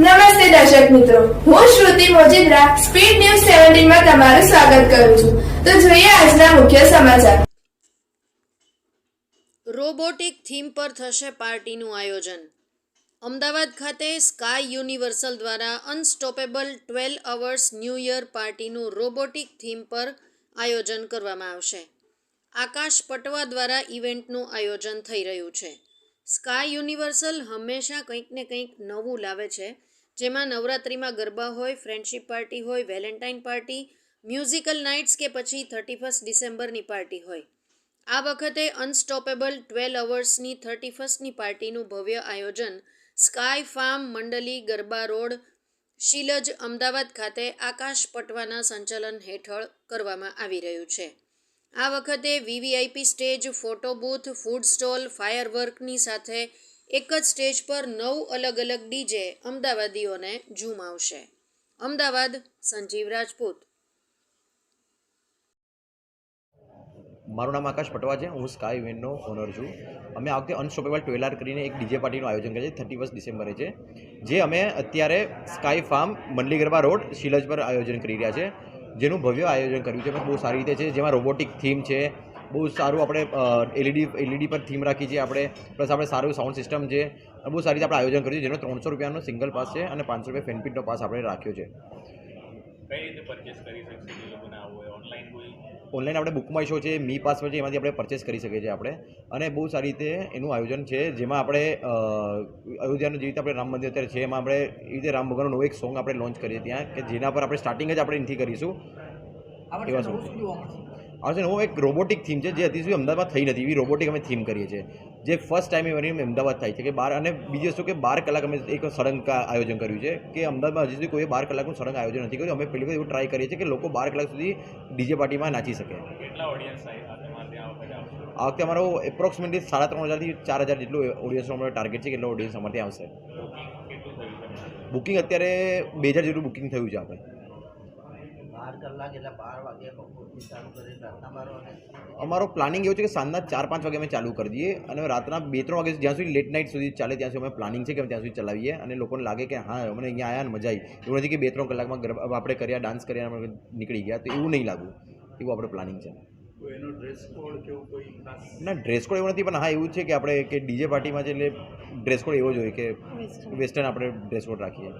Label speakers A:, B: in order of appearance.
A: નમસ્તે દર્શક મિત્રો. હું શ્રુતિ મોજીદ્રા, સ્પીડ ન્યૂઝ સેવન્ટીનમાં તમારું સ્વાગત કરું છું. તો જોઈએ આજના મુખ્ય સમાચાર.
B: રોબોટિક થીમ પર થશે પાર્ટીનું આયોજન. અમદાવાદ ખાતે સ્કાય યુનિવર્સલ દ્વારા unstoppable twelve hours new year પાર્ટીનું રોબોટિક થીમ પર આયોજન કરવામાં આવશે. આકાશ પટવા દ્વારા ઇવેન્ટનું આયોજન થઈ રહ્યું છે. સ્કાય યુનિવર્સલ હંમેશા કંઈક ને કંઈક નવું લાવે છે. જેમાં નવરાત્રિમાં ગરબા હોય ફ્રેન્ડશીપ પાર્ટી હોય વેલેન્ટાઇન પાર્ટી મ્યુઝિકલ નાઇટ્સ કે પછી થર્ટી ફર્સ્ટ ડિસેમ્બરની પાર્ટી હોય. આ વખતે અનસ્ટોપેબલ ટ્વેલ્વ અવર્સની થર્ટી ફર્સ્ટની પાર્ટીનું ભવ્ય આયોજન Sky Farm Mandali, Garba Road, Shilaj, Ahmedabad ખાતે આકાશ પટવાના સંચાલન હેઠળ કરવામાં આવી રહ્યું છે. આ વખતે VVIP stage, photo booth, food stall, ફાયરવર્કની સાથે એક જ સ્ટેજ પર નવ અલગ અલગ ડીજે અમદાવાદીઓને ઝૂમાવશે અમદાવાદ, સંજીવ રાજપૂત.
C: મારું નામ આકાશ પટવા છે હું સ્કાય ઇવેન્ટનો ઓનર છું. અમે આ વખતે અનસ્ટોપેબલ ટ્વેલાર કરીને એક ડીજે પાર્ટીનું આયોજન કરીએ છીએ થર્ટી ફર્સ્ટ ડિસેમ્બરે છે. જે અમે અત્યારે Sky Farm Mandali Garba Road Shilaj પર આયોજન કરી રહ્યા છે. જેનું ભવ્ય આયોજન કર્યું છે. પણ બહુ સારી રીતે છે. જેમાં રોબોટિક થીમ છે. બહુ સારું આપણે એલઈડી એલઈડી પર થીમ રાખી છે આપણે. પ્લસ આપણે સારું સાઉન્ડ સિસ્ટમ છે. બહુ સારી રીતે આપણે આયોજન કર્યું છે. જેનો ત્રણસો રૂપિયાનો સિંગલ પાસ છે અને પાંચસો રૂપિયા ફેનપીટનો પાસ આપણે રાખ્યો છે.
D: કઈ રીતે પરચેસ કરી શકશે જે લોકોને આવું હોય? ઓનલાઈન કોઈ?
C: ઓનલાઈન આપણે બુકમાય શો છે મી પાસ છે એમાંથી આપણે પરચેસ કરી શકીએ છીએ આપણે. અને બહુ સારી રીતે એનું આયોજન છે જેમાં આપણે અયોધ્યાનું જે રીતે આપણે રામ મંદિર અત્યારે છે એમાં આપણે એ રીતે રામ ભગવાનનું નવું એક સોંગ આપણે લોન્ચ કરીએ ત્યાં કે જેના પર આપણે સ્ટાર્ટિંગ જ આપણે એનથી કરીશું. એવા સોંગ આવશે હું એક રોબોટિક થીમ છે જે હજી સુધી અમદાવાદમાં થઈ નથી. એવી રોબોટિક અમે થીમ કરીએ છીએ. જે ફર્સ્ટ ટાઈમ એવી અમદાવાદ થાય છે કે બાર અને બીજી વસ્તુ કે બાર કલાક અમે એક સળંગ આયોજન કર્યું છે કે અમદાવાદમાં હજી સુધી કોઈ બાર કલાકનું સળંગ આયોજન નથી કર્યું. અમે પહેલી વખત એવું ટ્રાય કરીએ છીએ કે લોકો બાર કલાક સુધી ડીજે પાર્ટીમાં નાચી શકે.
D: આ વખતે
C: આ અમારો એપ્રોક્સિમેટલી સાડા ત્રણ હજારથી ચાર હજાર જેટલું ઓડિયન્સનો અમારો ટાર્ગેટ છે કેટલો ઓડિયન્સ અમારથી આવશે.
D: છે?
C: બુકિંગ અત્યારે બે હજાર જેટલું બુકિંગ થયું છે આપણે.
E: કલાક એટલે બાર વાગે બપોરથી ચાલુ કરી રાતના બાર વાગે
C: અમારો પ્લાનિંગ એવું છે કે સાંજના ચાર પાંચ વાગે અમે ચાલુ કરી દઈએ અને રાતના બે ત્રણ વાગે જ્યાં સુધી લેટ નાઇટ સુધી ચાલે ત્યાં સુધી અમે પ્લાનિંગ છે કે અમે ત્યાં સુધી ચલાવીએ અને લોકોને લાગે કે હા અમને અહીંયા આવ્યા ને મજા આવી. એવું નથી કે બે ત્રણ કલાકમાં આપણે કર્યા ડાન્સ કર્યા અમે નીકળી ગયા. તો એવું નહીં લાગવું એવું આપણે પ્લાનિંગ છે. ના ડ્રેસ કોડ એવું નથી પણ હા એવું છે કે આપણે કે ડીજે પાર્ટીમાં છે એટલે ડ્રેસ કોડ એવો જ હોય કે વેસ્ટર્ન આપણે ડ્રેસ કોડ રાખીએ.